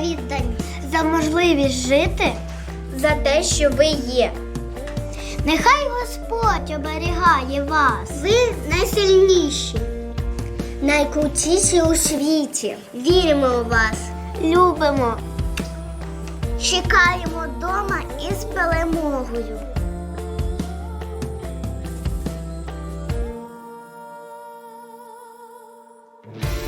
відданість, за можливість жити, за те, що ви є. Нехай Господь оберігає вас. Ви найсильніші, найкрутіші у світі. Віримо у вас, любимо, чекаємо вдома із перемогою. you